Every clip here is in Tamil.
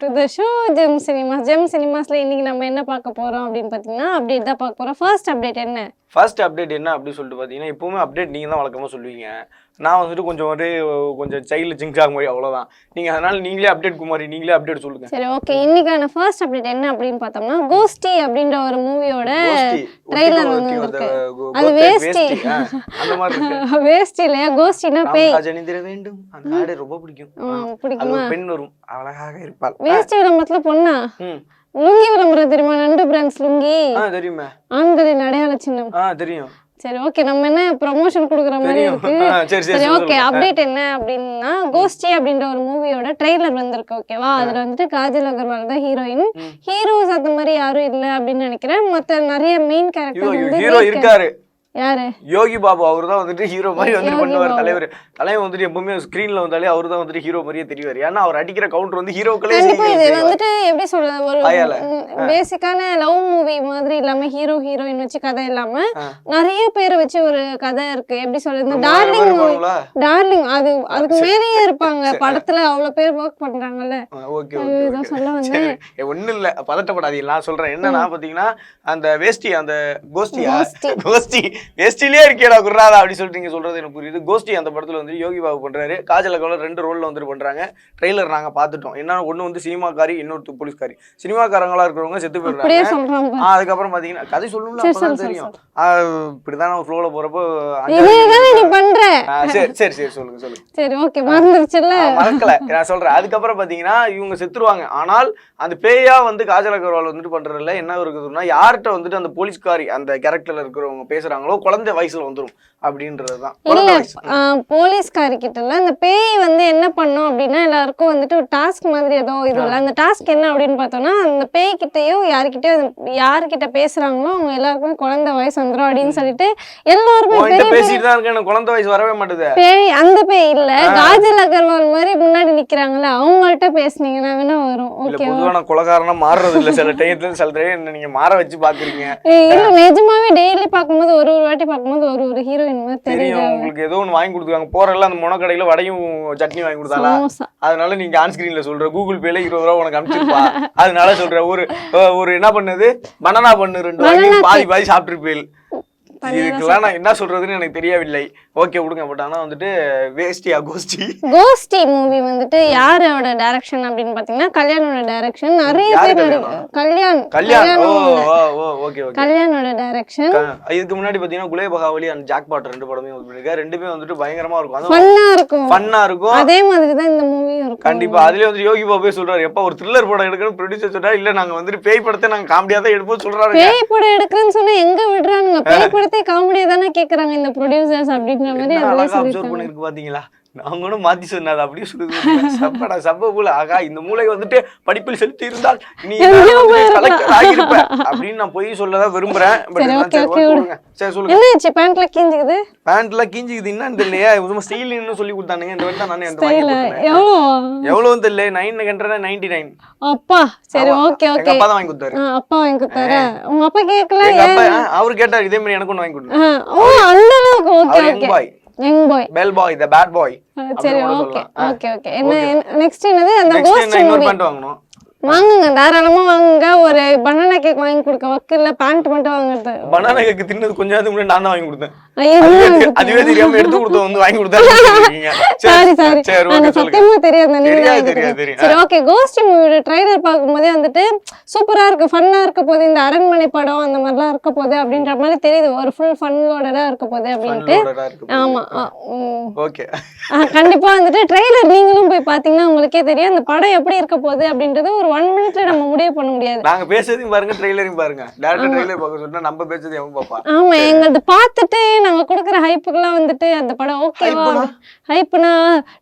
To the show Gem cinemas Gem சினிமாஸ்ல இன்றைக்கி நம்ம என்ன பார்க்க போகிறோம் அப்படின்னு பார்த்தீங்கன்னா அப்டேட் தான் பார்க்க போகிறோம் ஃபர்ஸ்ட் அப்டேட் என்ன? ஃபர்ஸ்ட் அப்டேட் என்ன அப்படி சொல்லிட்டு பார்த்தீங்கன்னா எப்பவுமே அப்டேட் நீங்கள் தான் வழக்கமாக சொல்லுவீங்க. நான் வந்துட்டு கொஞ்சம் ஒரு கொஞ்சம் சைல்டு ஜிங்க் ஆகும் மாதிரி அவ்வளோதான் நீங்கள் அதனால நீங்களே அப்டேட் குமாரி நீங்களே அப்டேட் சொல்லுங்க. சரி ஓகே இன்னைக்கான ஃபர்ஸ்ட் அப்டேட் என்ன அப்படின்னு பார்த்தோம்னா கோஸ்டி அப்படின்ற ஒரு மூவியோட கோஷ்டி, ட்ரெய்லர் வந்து அது ஆ, அந்த மாதிரி வேஸ்ட் இல்லையா? கோஸ்டினா பேய். ராமராஜனிந்திர வேண்டும். அந்த நாடு ரொம்ப பிடிக்கும். பிடிக்குமா? பெண் வரும் அழகாக இருப்பாள். வேஸ்ட் விளம்பரத்துல பொண்ணா? லுங்கி விளம்பரம் தெரியுமா? நண்டு பிராண்ட்ஸ் லுங்கி. ஆ தெரியுமே. ஆண்களின் அடையாள சின்னம். ஆ தெரியும். சரி ஓகே நம்ம என்ன ப்ரமோஷன் கொடுக்குற மாதிரி இருக்கு? சரி ஓகே. அப்டேட் என்ன அப்படின்னா கோஸ்டி அப்படின்ற ஒரு மூவியோட ட்ரெய்லர் வந்திருக்கு ஓகேவா அதுல வந்துட்டு காஜல் அகர்வால் தான் ஹீரோயின். ஹீரோஸ் அந்த மாதிரி யாரும் இல்ல அப்படின்னு நினைக்கிறேன். மத்த நிறைய மெயின் கேரக்டர் வந்து இருக்காரு. யாரு? யோகி பாபு அவர் தான் வந்துட்டு ஹீரோ மாதிரி வந்துட்டு பண்ணுவார். தலைவர். தலைவர் வந்துட்டு எப்பவுமே ஸ்க்ரீன்ல வந்தாலே அவர் தான் வந்துட்டு ஹீரோ மாதிரியே தெரிவார். ஏன்னா அவர் அடிக்கிற கவுண்டர் வந்து ஹீரோக்களே இது. வந்துட்டு எப்படி சொல்றது ஒரு. பேசிக்கான லவ் மூவி மாதிரி இல்லாம ஹீரோ ஹீரோயின் வச்சு கதை இல்லாம. நிறைய பேரை வச்சு ஒரு கதை இருக்கு. எப்படி சொல்றது டார்லிங்? டார்லிங் அது அதுக்கு மேலேயே இருப்பாங்க. படத்துல அவ்வளவு பேர் ஒர்க் பண்றாங்கல்ல. ஓகே. சொல்ல வந்தேன். ஒன்றும் இல்லை. பதட்டப்படாதீங்க. நான் சொல்றேன் என்னன்னா பாத்தீங்கன்னா அந்த வேஷ்டி அந்த கோஷ்டியா? கோஷ்டி. வேஷ்டிலே இருக்கேடா குர்ராதா அப்படி சொல்லிட்டு நீங்க சொல்றது எனக்கு புரியுது. கோஷ்டி அந்த படத்துல வந்து யோகி பாபு பண்றாரு. காஜல் அகர்வால் ரெண்டு ரோல்ல வந்துட்டு பண்றாங்க. ட்ரெய்லர் நாங்க பார்த்துட்டோம். என்ன ஒண்ணு வந்து சினிமாக்காரி இன்னொரு போலீஸ்காரி. சினிமாக்காரங்களா இருக்கிறவங்க செத்து போயிடுறாங்க. அதுக்கப்புறம் பாத்தீங்கன்னா கதை சொல்லணும்ல சரி, அப்பதான் சொல்லு, தெரியும். இப்படிதான் நம்ம ஃப்ளோல போறப்போ இதேதானே நீ பண்ற? ஆ, சரி சரி சரி சொல்லுங்க சொல்லுங்க. சரி ஓகே மறந்துருச்சுல்ல? மறக்கல. நான் சொல்றேன். அதுக்கப்புறம் பாத்தீங்கன்னா இவங்க செத்துருவாங்க. ஆனால் அந்த பேயா வந்து காஜல் அகர்வால் வந்துட்டு பண்றதுல என்ன இருக்குதுன்னா யார்கிட்ட வந்துட்டு அந்த போலீஸ்காரி அந்த கேரக்டர்ல இருக்கிறவங்க பேசுறாங்களோ குழந்தை வயசுல வந்துரும் அப்படின்றதுதான். இல்ல குழந்தை வயசு ஆ, போலீஸ்காரி கிட்ட இல்ல அந்த பேய் வந்து என்ன பண்ணும் அப்படின்னா எல்லாருக்கும் வந்துட்டு ஒரு டாஸ்க் மாதிரி ஏதோ இது இல்ல. அந்த டாஸ்க் என்ன அப்படின்னு பார்த்தோம்னா அந்த பேய் கிட்டயோ யார்கிட்டயோ யார்கிட்ட பேசுறாங்களோ அவங்க எல்லாருக்குமே குழந்தை வயசு வந்துரும் அப்படின்னு சொல்லிட்டு பேசிட்டு தான் எனக்கு குழந்தை வயசு வரவே மாட்டுது. பேய் அந்த பேய் இல்ல. காஜல் அகர்வால் மாதிரி முன்னாடி நிக்கிறாங்கல்ல அவங்கள்ட்ட பேசுனீங்கன்னா வேணா வரும். ஓகே பொதுவா நான் குலகாரனா மாறுறது இல்ல சில டயத்துல சில டைம் நீங்க மாற வச்சு பாக்குறீங்க இல்ல நிஜமாவே டெய்லி பார்க்கும்போது ஒரு ஒரு வாட்டி பார்க்கும்போது ஒரு ஒரு ஹீரோயின் மாதிரி தெரியும். உங்களுக்கு ஏதோ ஒன்று வாங்கி கொடுத்துருக்காங்க. போறல அந்த முனக்கடையில வடையும் சட்னி வாங்கி கொடுத்தாளா சமோசா. அதனால நீங்க ஆன் ஸ்கிரீன்ல சொல்ற. கூகுள் பேல இருபது ரூபா உனக்கு அனுப்பிச்சிருப்பா. அதனால சொல்ற. ஒரு ஒரு என்ன பண்ணுது? பனானா பண்ணு ரெண்டு வாங்கி பாதி பாதி சாப்பிட்டுருப்பேன் இதுக்கெல்லாம் நான் என்ன சொல்றதுன்னு எனக்கு தெரியவில்லை. ஓகே விடுங்க பட் ஆனா வந்துட்டு வேஷ்டியா கோஷ்டி கோஸ்டி மூவி வந்துட்டு யாரோட டைரக்ஷன் அப்படின்னு பாத்தீங்கன்னா கல்யாணோட டைரக்ஷன் நிறைய பேர்? Kalyan Kalyan. Oh oh okay okay கல்யாணோட டைரக்ஷன் இதுக்கு முன்னாடி பாத்தீங்கன்னா Gulebakavali and jackpot ரெண்டு படமே வந்து பண்ணிருக்காரு ரெண்டுமே வந்துட்டு பயங்கரமா இருக்கும். ஃபன்னா இருக்கும். ஃபன்னா இருக்கும். அதே மாதிரி தான் இந்த மூவியும் இருக்கும். கண்டிப்பா. அதுலயே வந்து யோகி பாபே சொல்றாரு எப்ப ஒரு த்ரில்லர் படம் எடுக்கணும் ப்ரொடியூசர் சொல்றா இல்ல நாங்க வந்துட்டு பேய் படத்தை நாங்க காமெடியா தான் எடுப்போம் சொல்றாரு பேய் படம் எடுக்கிறேன்னு சொன்னா எங்க விடுறானுங்க? பேய் படத்தை காமெடியா தானே கேக்குறாங்க இந்த ப்ரொடியூசர்ஸ் அப்படின்ற மாதிரி சொல்லிருக்காங்க பண்ணிருக்கு பாத்தீங்களா நாங்களும் மாத்தி சொன்னாது அப்படியே சொல்லுது சப்படா சப்ப போல. ஆகா இந்த மூளை வந்துட்டு படிப்பில் செலுத்தி இருந்தால் நீ கலெக்டர் ஆகியிருப்ப அப்படின்னு நான் போய் சொல்லதான் விரும்புறேன். சரி, சொல்லுங்க. பேண்ட்ல கீஞ்சுக்குது? பேண்ட்ல கீஞ்சிக்குது. என்னன்னு தெரியலையா. சும்மா ஸ்டைல்னு சொல்லி கொடுத்தானுங்க. இந்த தான் நானே அந்த எவ்வளவு தெரியல. நைன் கண்டா நைன்டி நைன் அப்பா சரி ஓகே ஓகே அப்பா தான் வாங்கி கொடுத்தாரு. அப்பா வாங்கி கொடுத்தாரு? உங்க அப்பா கேட்கல அவரு கேட்டாரு இதே மாதிரி எனக்கு ஒண்ணு வாங்கி ஆ, ஓ அந்த அளவுக்கு okay okay young boy bell boy the bad boy சரி ஓகே. ஓகே ஓகே என்ன நெக்ஸ்ட் என்னது? அந்த கோஸ்ட் மூவி வாங்கணும்? வாங்குங்க தாராளமா வாங்குங்க. ஒரு பனானா கேக் வாங்கி கொடுக்க வக்கில்ல பேண்ட் மட்டும் வாங்குறது. பனானா கேக் தின்னது கொஞ்ச நேரத்துக்கு முன்னாடி நான் தான் வாங்கி கொடுத்தேன். அதுவே தெரியாம எடுத்து கொடுத்த வந்து வாங்கி கொடுத்தாருங்க சாரி சாரி சத்தியமா தெரியாது. சரி ஓகே கோஸ்ட் மூவியோட ட்ரைலர் பார்க்கும்போதே வந்துட்டு சூப்பரா இருக்கு ஃபன்னா இருக்க போது இந்த அரண்மனை படம் அந்த மாதிரிலாம் இருக்க போகுது அப்படின்ற மாதிரி தெரியுது. ஒரு ஃபுல் ஃபன்னோட இருக்க போகுது அப்படின்ட்டு. ஆமா. ஓகே. கண்டிப்பா வந்துட்டு ட்ரெய்லர் நீங்களும் போய் பாத்தீங்கன்னா உங்களுக்கே தெரியும். அந்த படம் எப்படி இருக்க போகுது அப்படின்றது ஒரு ஒன் மினிட்ல நம்ம முடிவு பண்ண முடியாது. நாங்க பேசுறதையும் பாருங்க ட்ரெய்லரையும் பாருங்க. டேரக்டா ட்ரெய்லர் பார்க்க சொன்னா நம்ம பேசுறது எவன் பாப்பா ஆமா எங்களது பார்த்துட்டு நாங்க கொடுக்குற ஹைப்புக்கெல்லாம் வந்துட்டு அந்த படம் ஓகேவா ஹைப்புனா?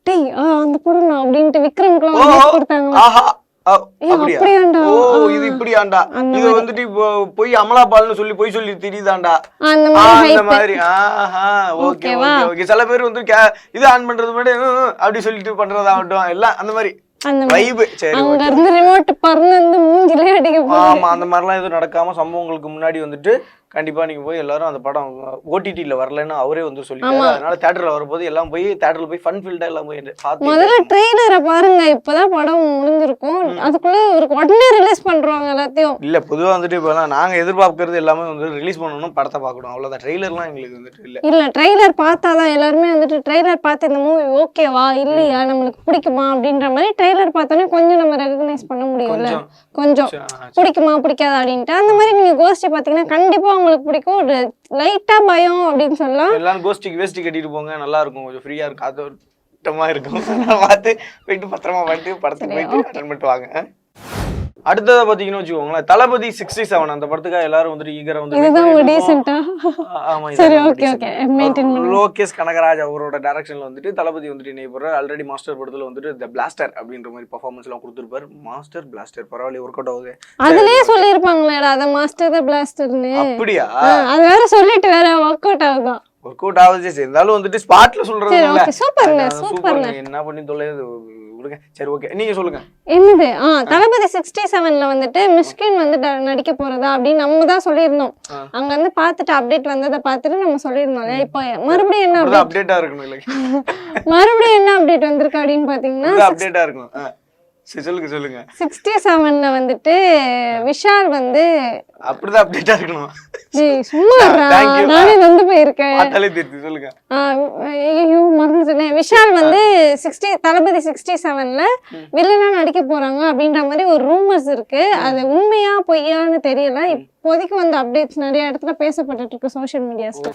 டேய் அந்த படம் அப்படின்ட்டு விக்ரம்க்குலாம் கொடுத்தாங்க. இது இப்படியாண்டா? அந்த இது வந்துட்டு இப்போ போய் அமலா பால்னு சொல்லி போய் சொல்லி திரியுதாண்டா? அந்த மாதிரி ஆஹா ஓகே ஓகேவா? ஓகே சில பேர் வந்து இது ஆன் பண்றது முன்னாடி அப்படி சொல்லிட்டு பண்றதாகட்டும். எல்லாம் அந்த மாதிரி. அந்த மாதிரி. வைப் சரி அங்க okay. இருந்து ரிமோட் பறந்து ஆமா அந்த மாதிரிலாம் எதுவும் நடக்காம சம்பவங்களுக்கு முன்னாடி வந்துட்டு கண்டிப்பா நீங்க போய் எல்லாரும் அந்த படம் ஓடிடில வரலன்னு அவரே வந்து சொல்லிட்டாரு. அதனால தியேட்டர்ல வரும்போது எல்லாம் போய் தியேட்டர்ல போய் ஃபன் ஃபீல்டா எல்லாம் போய் பார்த்து முதல்ல ட்ரெய்லரை பாருங்க இப்பதான் படம் முடிஞ்சிருக்கும். அதுக்குள்ள ஒரு உடனே ரிலீஸ் பண்றாங்க எல்லாத்தையும். இல்ல பொதுவா வந்துட்டு இப்ப நாங்க எதிர்பார்க்கறது எல்லாமே வந்து ரிலீஸ் பண்ணணும் படத்தை பார்க்கணும். அவ்வளவுதான். ட்ரெய்லர்லாம் எங்களுக்கு வந்துட்டு இல்ல. இல்ல ட்ரெய்லர் பார்த்தாதான் எல்லாருமே வந்துட்டு ட்ரெய்லர் பார்த்து இந்த மூவி ஓகேவா இல்லையா? நம்மளுக்கு பிடிக்குமா? அப்படின்ற மாதிரி ட்ரெய்லர் பார்த்தோன்னே கொஞ்சம் நம்ம ரெகக்னைஸ் பண்ண முடியும்ல. கொஞ்சம் கொஞ்சம் பிடிக்குமா பிடிக்காதா அப்படின்ட்டு. அந்த மாதிரி நீங்க கோஷ்டி பாத்தீங்கன்னா கண்டிப்பா உங்களுக்கு பிடிக்கும். ஒரு லைட்டா பயம் அப்படின்னு சொல்லலாம். எல்லாரும் கோஸ்டிக்கு வேஸ்டி கட்டிட்டு போங்க நல்லா இருக்கும். கொஞ்சம் ஃப்ரீயா இருக்கும். அது கூட்டமா இருக்கும். பார்த்து போயிட்டு பத்திரமா பண்ணிட்டு படத்துக்கு போயிட்டு அட்டன் பண்ணிட்டு வாங்க. அடுத்ததா பாத்தீங்கன்னு வச்சுக்கோங்களேன் தளபதி சிக்ஸ்டி செவன் அந்த படத்துக்காக எல்லாரும் வந்துட்டு ஈகரா வந்து சரி ஓகே. ஓகே. மெயின்டைன் பண்ணு. லோகேஷ் கனகராஜ் அவரோட டைரக்ஷன்ல வந்துட்டு தளபதி வந்துட்டு இணைய போறாரு ஆல்ரெடி மாஸ்டர் படத்துல வந்துட்டு த பிளாஸ்டர் அப்படின்ற மாதிரி பர்ஃபார்மன்ஸ் எல்லாம் கொடுத்துருப்பாரு. மாஸ்டர் பிளாஸ்டர் பரவாயில்ல ஒர்க் அவுட் ஆகுது. அதுலயே சொல்லிருப்பாங்களேடா அத மாஸ்டர் தான் பிளாஸ்டர்னு அப்படியா? அது வேற சொல்லிட்டு வேற ஒர்க் அவுட் ஆகுதான். ஒர்க் அவுட் ஆகுது இருந்தாலும் வந்துட்டு ஸ்பாட்ல சொல்றது சூப்பர்ங்க சூப்பர்ங்க என்ன பண்ணி தொலைது விடுங்க சரி ஓகே நீங்க சொல்லுங்க என்னது ஆ தளபதி சிக்ஸ்டி செவன்ல வந்துட்டு மிஷ்கின் வந்து ட- நடிக்க போறதா அப்படின்னு நம்ம தான் சொல்லியிருந்தோம். அங்க வந்து பார்த்துட்டு அப்டேட் வந்ததை பார்த்துட்டு நம்ம சொல்லியிருந்தோம் இல்லையா? இப்போ மறுபடியும் என்ன update? அப்டேட்டா இருக்கணும் இல்ல மறுபடியும் என்ன அப்டேட் வந்திருக்கு அப்படின்னு பாத்தீங்கன்னா அப்டேட்டா இருக்கணும் ஆ. சொல்லுங்க சொல்லுங்க. சிக்ஸ்டி செவன்ல வந்துட்டு விஷால் வந்து அப்படிதான் அப்டேட்டா இருக்கணும். சும்மா. நானே வந்து போயிருக்கேன். சொல்லுங்க. ஐயோ மறந்துட்டேனே. விஷால் வந்து சிக்ஸ்டி தளபதி சிக்ஸ்டி செவன்ல வில்லனா நடிக்க போறாங்க அப்படின்ற மாதிரி ஒரு ரூமர்ஸ் இருக்கு. அது உண்மையா பொய்யான்னு தெரியல. இப்போதைக்கு வந்து அப்டேட்ஸ் நிறைய இடத்துல பேசப்பட்டுட்டு இருக்கு சோஷியல் மீடியாஸ்ல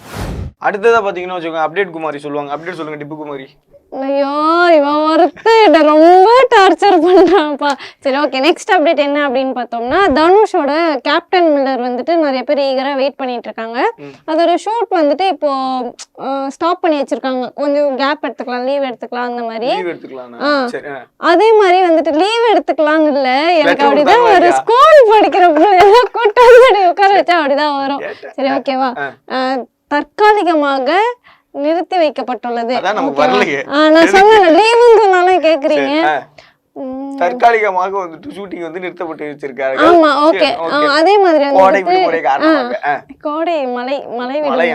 அடுத்ததா பாத்தீங்கன்னா வச்சுக்கோங்க அப்டேட் குமாரி சொல்லுவாங்க. அப்டேட் சொல்லுங்க டிப்பு குமாரி. ஐயோ இவன் ஒருத்தன் என்னை ரொம்ப டார்ச்சர் பண்றான்ப்பா. சரி ஓகே நெக்ஸ்ட் அப்டேட் என்ன அப்படின்னு பார்த்தோம்னா தனுஷோட கேப்டன் மில்லர் வந்துட்டு நிறைய பேர் ஈகரா வெயிட் பண்ணிட்டு இருக்காங்க. அதோட ஷூட் வந்துட்டு இப்போ ஸ்டாப் பண்ணி வச்சிருக்காங்க. கொஞ்சம் கேப் எடுத்துக்கலாம் லீவ் எடுத்துக்கலாம் அந்த மாதிரி. எடுத்துக்கலாம். அதே மாதிரி வந்துட்டு லீவ் எடுத்துக்கலாம்னு இல்ல. எனக்கு அப்படிதான் ஒரு? ஸ்கூல் படிக்கிற பிள்ளைங்க கூட்டம் உட்கார வச்சா அப்படிதான் வரும். சரி ஓகேவா தற்காலிகமாக நிறுத்தி வைக்கப்பட்டுள்ளது. நான் சொன்னேன் லீவுன்னு சொன்னாலும் கேக்குறீங்க. தற்காலிகமாக வந்துட்டு ஷூட்டிங் வந்து நிறுத்தப்பட்டு வச்சிருக்காரு. ஆமா ஓகே. அதே மாதிரி கோடை விடுமுறை காரணமாக. கோடை மலை மலை விடுமுறை.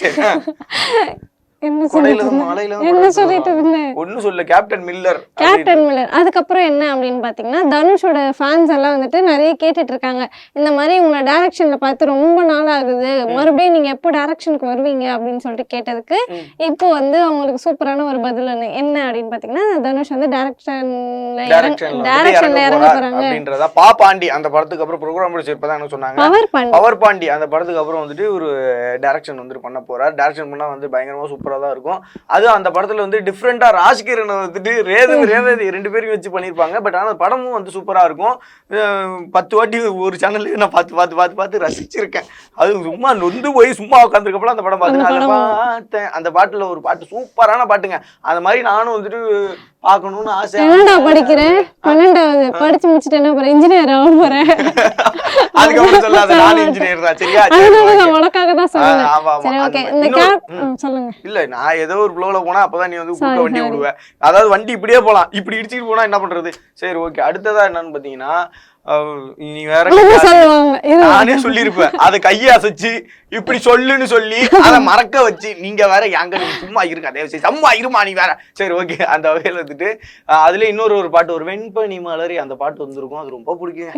என்ன சொல்லிட்டு இருந்து இருந்தேன்? ஒன்னும் சொல்ல கேப்டன் மில்லர் கேப்டன் மில்லர் அதுக்கப்புறம் என்ன அப்படின்னு பார்த்தீங்கன்னா தனுஷோட ஃபேன்ஸ் எல்லாம் வந்துட்டு நிறைய கேட்டுட்டு இருக்காங்க. இந்த மாதிரி உங்களை டைரக்ஷன்ல பார்த்து ரொம்ப நாள் ஆகுது. மறுபடியும் நீங்க எப்போ டைரக்ஷனுக்கு வருவீங்க அப்படின்னு சொல்லிட்டு கேட்டதுக்கு. இப்போ வந்து அவங்களுக்கு சூப்பரான ஒரு பதில். என்ன அப்படின்னு பார்த்தீங்கன்னா தனுஷ் வந்து டைரக்ஷன்ல டைரக்ஷன்ல இறங்க போறாங்க. அப்படின்றதா பா பாண்டி அந்த படத்துக்கு அப்புறம் ப்ரோக்ராம் முடிச்சிருப்பதான் சொன்னாங்க? பவர் பண்ணி பவர் பாண்டி அந்த படத்துக்கு அப்புறம் வந்துட்டு ஒரு டைரக்ஷன் வந்துட்டு பண்ண போறார். டைரக்ஷன் பண்ணா வந்து பயங்கரமா சூப்பரா தான் இருக்கும். அது அந்த படத்துல வந்து டிஃப்ரெண்டா ராஜ்கிரனை வந்துட்டு ரேவதி ரேவதி ரெண்டு பேரும் வச்சு பண்ணியிருப்பாங்க பட் ஆனா படமும் வந்து சூப்பரா இருக்கும். பத்து வாட்டி ஒரு சேனல்ல நான் பார்த்து பார்த்து பார்த்து பார்த்து ரசிச்சிருக்கேன். அது சும்மா நொந்து போய் சும்மா உட்காந்துருக்கப்பலாம் அந்த படம். பார்த்தேன். அந்த பாட்டுல ஒரு பாட்டு சூப்பரான பாட்டுங்க. அந்த மாதிரி நானும் வந்துட்டு பார்க்கணும்னு ஆசை. என்னடா படிக்கிறேன்? பன்னெண்டாவது. படிச்சு முடிச்சுட்டு என்ன போறேன்? இன்ஜினியர் ஆக போறேன். அதுக்கப்புறம் சொல்லாத நான் இன்ஜினியர் தான். சரியா. நான் உனக்காக தான் ஆமா. சரி ஓகே. இந்த கேப் சொல்லுங்க. இல்ல நான் ஏதோ ஒரு ஃப்ளோல போனா அப்பதான் நீ வந்து கூட்ட வண்டி. விடுவ. அதாவது வண்டி இப்படியே போலாம். இப்படி இடிச்சிட்டு போனா என்ன பண்றது? சரி ஓகே அடுத்ததா என்னன்னு பாத்தீங்கன்னா நீ வேற நானே சொல்லியிருப்பேன். அதை கையை அசைச்சு இப்படி சொல்லுன்னு சொல்லி அதை மறக்க வச்சு நீங்க வேற எங்க சும்மா இருங்க அதே சரி சும்மா இருமா நீ வேற. சரி ஓகே அந்த வகையில வந்துட்டு அதுல இன்னொரு ஒரு பாட்டு ஒரு வெண்பனி மலரி அந்த பாட்டு வந்திருக்கும். அது ரொம்ப பிடிக்கும்.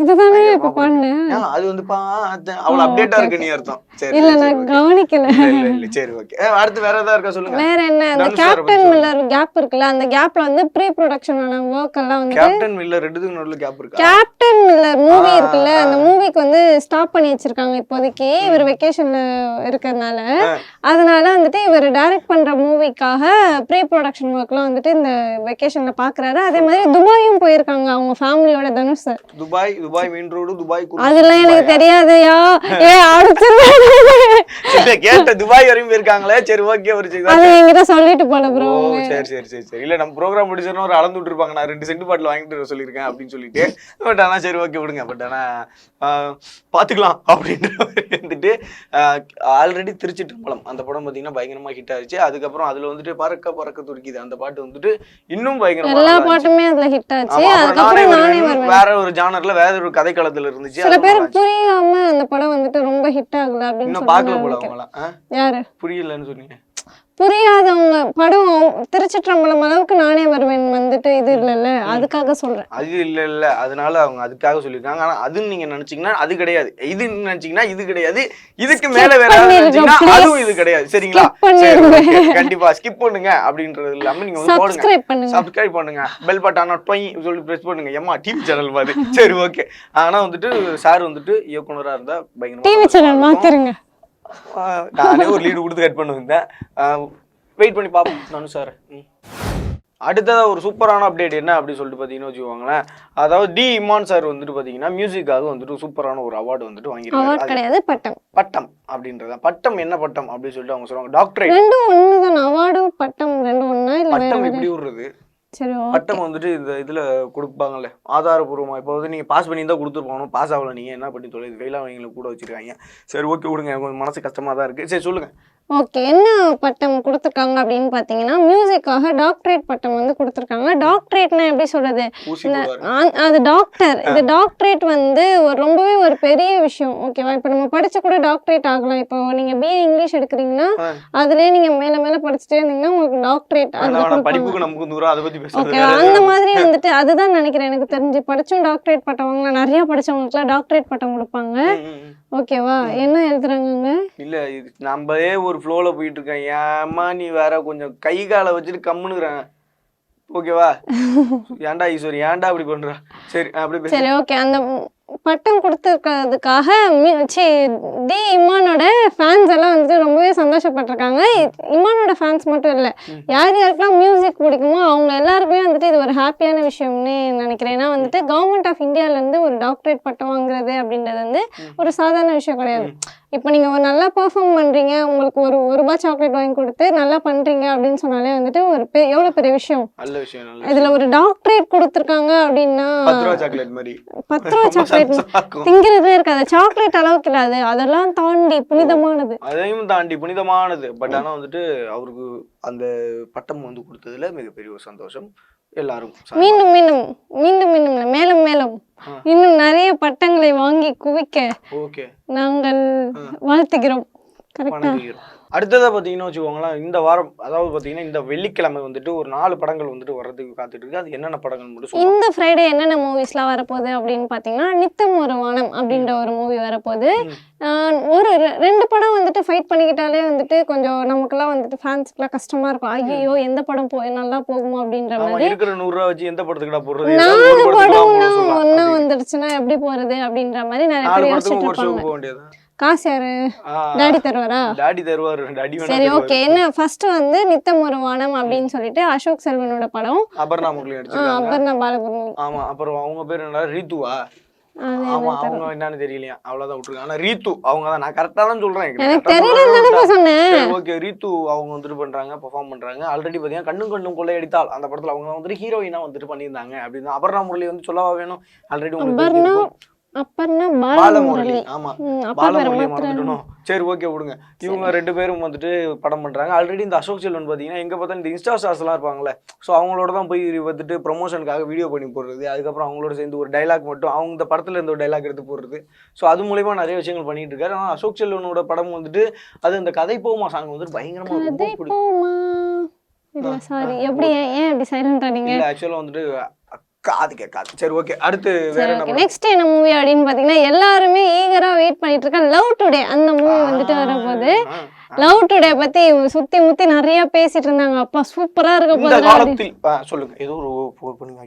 அது வந்து பார்த்தேன். அவ்வளவு அப்டேட்டா இருக்கு நீ அர்த்தம். சரி இல்ல நான். கவனிக்கல. சரி ஓகே அடுத்து வேற ஏதாவது இருக்கா சொல்லுங்க. வேற என்ன அந்த கேப்டன். மில்லர் கேப் இருக்குல்ல அந்த கேப்ல வந்து ப்ரீ ப்ரொடக்ஷனான ஒர்க் எல்லாம் வந்து கேப்டன் மில்லர் ரெண்டுத்துக்கு நடுவில் கேப் இருக்கா? கேப்டன் மில்லர் மூவி இருக்குல்ல. அந்த மூவிக்கு வந்து ஸ்டாப் பண்ணி வச்சிருக்காங்க இப்போதைக்கு. இவர் வெக்கேஷன்ல இருக்கறனால ஆ. அதனால வந்துட்டு இவர் டைரக்ட் பண்ற மூவிக்காக ப்ரீ ப்ரொடக்ஷன் ஒர்க்லாம் வந்துட்டு இந்த வெக்கேஷன்ல பாக்குறாரு. அதே மாதிரி துபாயும் போயிருக்காங்க அவங்க ஃபேமிலியோட Dhanush sir Dubai Dubai main road Dubai அதெல்லாம் எனக்கு? தெரியாதயா? ஏ அடிச்சிருவேன் இல்ல, கேட்ட துபாய் வரையும் போயிருக்காங்களே? சரி ஓகே ஒரு அது என்கிட்ட சொல்லிட்டு போல ப்ரோ சரி சரி சரி சரி. இல்ல நம்ம ப்ரோக்ராம் முடிச்சோன்னா ஒரு அளந்து விட்டுருப்பாங்க நான் ரெண்டு சென்ட் பாட்டில் வாங்கிட்டு வர சொல்லியிருக்கேன் அப்படின்னு சொல்லிட்டு. பட் ஆனா சரி ஓகே விடுங்க. பட் ஆனா ஆஹ், பாத்துக்கலாம் அப்படின்ற மாதிரி வந்துட்டு ஆல்ரெடி திருச்சி திருமலம் அந்த படம் பார்த்தீங்கன்னா பயங்கரமா ஹிட் ஆயிடுச்சு அதுக்கப்புறம் அதுல வந்துட்டு பறக்க பறக்க துடிக்குது. அந்த பாட்டு வந்துட்டு இன்னும் பயங்கரமா எல்லா. பாட்டுமே அதுல ஹிட் ஆச்சு. நானே அதுக்கப்புறம் வேற ஒரு ஜானர்ல வேற ஒரு கதைக்களத்துல இருந்துச்சு. சில இருந்துச்சு. புரியாம அந்த படம் வந்துட்டு ரொம்ப ஹிட் ஆகல அப்படின்னு இன்னும் பார்க்கல போல. அவங்களாம்? யாரு? புரியலன்னு சொன்னீங்க. புரியாதவங்க படம் திருச்சிற்றம்பலம் அளவுக்கு நானே வருவேன். வந்துட்டு இது இல்லைல்ல. அதுக்காக சொல்றேன். அது இல்ல இல்ல அதனால அவங்க அதுக்காக சொல்லியிருக்காங்க. ஆனா அதுன்னு நீங்க நினைச்சீங்கன்னா அது கிடையாது. இது நினைச்சீங்கன்னா இது கிடையாது. இதுக்கு மேல வேற. அதுவும் இது கிடையாது. சரிங்களா. கண்டிப்பா ஸ்கிப் பண்ணுங்க அப்படின்றது இல்லாம நீங்க வந்து போடுங்க. சப்ஸ்கிரைப் பண்ணுங்க. பெல் பட்டான டொய் சொல்லி பிரஸ் பண்ணுங்க. ஏமா டிவி சேனல் மாதிரி சரி ஓகே ஆனா வந்துட்டு சார் வந்துட்டு இயக்குனரா இருந்தா பயங்கரமா டிவி சேனல். மாத்திருங்க. நானே ஒரு லீடு கொடுத்து கட் பண்ண வந்தேன் வெயிட் பண்ணி பார்ப்போம் நானும் சார் அடுத்ததா ஒரு சூப்பரான அப்டேட் என்ன அப்படி சொல்லிட்டு பார்த்தீங்கன்னா வச்சுக்கோங்களேன். அதாவது டி இமான் சார் வந்துட்டு பார்த்தீங்கன்னா மியூசிக்காக வந்துட்டு சூப்பரான ஒரு அவார்டு வந்துட்டு வாங்கியிருக்காரு. கிடையாது பட்டம். பட்டம் அப்படின்றத. பட்டம் என்ன பட்டம் அப்படின்னு சொல்லிட்டு அவங்க சொல்லுவாங்க. டாக்டரேட் ரெண்டும் ஒண்ணுதான். அவார்டும் பட்டம் ரெண்டும் வேற பட்டம் எப்படி விடுறது? சரி பட்டம் வந்துட்டு இந்த இதுல கொடுப்பாங்கல்ல ஆதாரபூர்வமா. இப்போ வந்து நீங்க பாஸ் பண்ணி தான் கொடுத்துருப்பாங்க பாஸ் ஆகல. நீங்க என்ன பண்ணி தொலை வெயிலாக கூட வச்சிருக்காங்க. சரி ஓகே விடுங்க. எனக்கு கொஞ்சம் மனசு கஷ்டமா தான் இருக்கு. சரி சொல்லுங்க. ஓகே என்ன பட்டம் கொடுத்துருக்காங்க அப்படின்னு பார்த்தீங்கன்னா மியூசிக்காக டாக்டரேட் பட்டம் வந்து கொடுத்துருக்காங்க. டாக்டரேட்னா எப்படி சொல்றது? இந்த அது டாக்டர் இது டாக்டரேட் வந்து ஒரு ரொம்பவே ஒரு பெரிய விஷயம். ஓகேவா இப்போ நம்ம படிச்சு கூட டாக்டரேட் ஆகலாம். இப்போ நீங்க பிஏ இங்கிலீஷ் எடுக்கிறீங்கன்னா. அதுலயே நீங்க மேல மேல படிச்சுட்டே இருந்தீங்கன்னா உங்களுக்கு டாக்டரேட் வேணாம், அதுல வேணாம், கொடுப்பாங்க. படிப்புக்கு நமக்கு தூரம் அதை பத்தி பேசுறது ஓகே வேற. அந்த மாதிரி வந்துட்டு அதுதான் நினைக்கிறேன். எனக்கு தெரிஞ்சு படிச்சும் டாக்டரேட் பட்டம் வாங்கலாம் நிறைய படிச்சவங்களுக்குலாம் டாக்டரேட் பட்டம் கொடுப்பாங்க. ஓகேவா? என்ன எழுதுறாங்கங்க? இல்ல இது நம்மளே ஒரு ஃப்ளோல போயிட்டு இருக்கேன் ஏம்மா நீ வேற கொஞ்சம் கை காலை வச்சுட்டு கம்முனுக்குறேன். ஓகேவா? ஏன்டா ஈஸ்வரி? ஏன்டா அப்படி பண்ற? சரி அப்படியே பேசு. சரி ஓகே. அந்த பட்டம் கொடுத்துருக்கிறதுக்காக சி டி இமானோட ஃபேன்ஸ் எல்லாம் வந்துட்டு ரொம்பவே சந்தோஷப்பட்டிருக்காங்க. இமானோட ஃபேன்ஸ் மட்டும் இல்லை. யார் யாருக்கெல்லாம் மியூசிக் பிடிக்குமோ அவங்க எல்லாருக்குமே வந்துட்டு இது ஒரு ஹாப்பியான விஷயம்னு நினைக்கிறேன். ஏன்னா வந்துட்டு கவர்மெண்ட் ஆஃப் இந்தியாவிலேருந்து ஒரு டாக்டரேட் பட்டம் வாங்குறது அப்படின்றது வந்து ஒரு சாதாரண விஷயம் கிடையாது. இப்போ நீங்கள் ஒரு நல்லா பெர்ஃபார்ம் பண்ணுறீங்க உங்களுக்கு ஒரு ஒரு ரூபாய் சாக்லேட் வாங்கி கொடுத்து நல்லா பண்ணுறீங்க அப்படின்னு சொன்னாலே வந்துட்டு ஒரு பெ எவ்வளோ பெரிய விஷயம்? இதுல ஒரு டாக்டரேட் கொடுத்துருக்காங்க அப்படின்னா பத்து ரூபா சாக்லேட் திங்கிறதே இருக்காது. சாக்லேட் அளவுக்கு இல்ல அது. அதெல்லாம் தாண்டி புனிதமானது. அதையும் தாண்டி புனிதமானது. பட் ஆனா வந்துட்டு அவருக்கு அந்த பட்டம் வந்து கொடுத்ததுல மிகப்பெரிய ஒரு சந்தோஷம். எல்லாரும் மீண்டும் மீண்டும் மீண்டும் மீண்டும் மேலும் மேலும். இன்னும் நிறைய பட்டங்களை வாங்கி குவிக்க ஓகே. நாங்கள் வாழ்த்துகிறோம். கரெக்டா அடுத்ததா பாத்தீங்கன்னா வச்சுக்கோங்களேன் இந்த வாரம் அதாவது பாத்தீங்கன்னா இந்த வெள்ளிக்கிழமை வந்துட்டு ஒரு நாலு படங்கள் வந்துட்டு வர்றதுக்கு காத்துட்டு இருக்கு. அது என்னென்ன படங்கள் மட்டும் இந்த ஃப்ரைடே என்னென்ன மூவிஸ்லாம் வரப்போகுது அப்படின்னு பார்த்தீங்கன்னா நித்தம் ஒரு வானம் அப்படின்ற ஒரு மூவி வரப்போகுது. ஒரு ரெண்டு படம் வந்துட்டு ஃபைட் பண்ணிக்கிட்டாலே வந்துட்டு கொஞ்சம் நமக்குலாம் வந்துட்டு ஃபேன்ஸ்க்குலாம் கஷ்டமா இருக்கும். ஐயோ எந்த படம் போய் நல்லா போகுமா அப்படின்ற மாதிரி. இருக்கிற நூறு ரூபா வச்சு எந்த படத்துக்குடா போடுறது நாலு ஒரு படத்துக்கு படம்னா தான் போட சொல்லலாம். ஒண்ணா அப்படி. வந்துடுச்சுன்னா எப்படி போறது அப்படின்ற மாதிரி நிறைய பேர் யோசிச்சுட்டு இருப்பாங்க. காசு யாரு? டாடி தருவாரா? டாடி தருவாரு வேணா சரி. ஓகே என்ன ஃபர்ஸ்ட் வந்து நித்தம் ஒரு வானம் அப்படின்னு சொல்லிட்டு அசோக் செல்வனோட படம். அபர்ணா முரளி ஆஹ் நடிச்சிருக்காங்க அபர்ணா பாலகுரு ஆமா அப்புறம் அவங்க பேர் என்ன ரீத்துவா? அது ஆமா அவங்க என்னன்னு தெரியலையா? அவ்வளவுதான் விட்டுருக்காங்க. ஆனா ரீத்து அவங்க தான். நான் கரெக்டா தான் சொல்றேன். எனக்கு சொன்னேன். ஓகே ரீத்து அவங்க வந்துட்டு பண்றாங்க பெர்ஃபார்ம் பண்றாங்க. ஆல்ரெடி பாத்தீங்கன்னா கண்ணும் கண்ணும் கொள்ளையடித்தால் அந்த படத்துல அவங்க வந்துட்டு ஹீரோயினா வந்துட்டு பண்ணியிருந்தாங்க அப்படின்னு அபர்ணா முரளி வந்து சொல்லவா வேணும்? ஆல்ரெடி உங்களுக்கு பாலமுரளி ஆமா. பாலமுரளி மாத்துறாங்க. மறந்துட்டணும் சரி ஓகே விடுங்க. இவங்க ரெண்டு பேரும் வந்துட்டு படம் பண்றாங்க. ஆல்ரெடி இந்த அசோக் செல்வன் பாத்தீங்கன்னா எங்க பார்த்தாலும் இந்த இன்ஸ்டா ஸ்டார்ஸ் எல்லாம் இருப்பாங்கல்ல. ஸோ அவங்களோட தான் போய் வந்துட்டு ப்ரொமோஷனுக்காக வீடியோ பண்ணி போடுறது. அதுக்கப்புறம் அவங்களோட சேர்ந்து ஒரு டைலாக் மட்டும் அவங்க இந்த படத்துல இருந்து ஒரு டைலாக் எடுத்து போடுறது. ஸோ அது மூலியமா நிறைய விஷயங்கள் பண்ணிட்டு இருக்காரு. ஆனால் அசோக் செல்வனோட படம் வந்துட்டு அது இந்த கதை போமா சாங் வந்துட்டு பயங்கரமா சாரி எப்படி ஏன் சைலண்டா ஆக்சுவலா வந்துட்டு காது கேட்காது. சரி ஓகே அடுத்து? நெக்ஸ்ட் என்ன மூவி அப்படின்னு பாத்தீங்கன்னா எல்லாருமே ஈகரா வெயிட் பண்ணிட்டு இருக்க லவ் டுடே அந்த மூவி வந்துட்டு ஆ. லவ் டுடே பத்தி சுத்தி முத்தி நிறைய பேசிட்டு இருந்தாங்க. அப்பா சூப்பரா இருக்க ஆ, சொல்லுங்க. ஏதோ ஒரு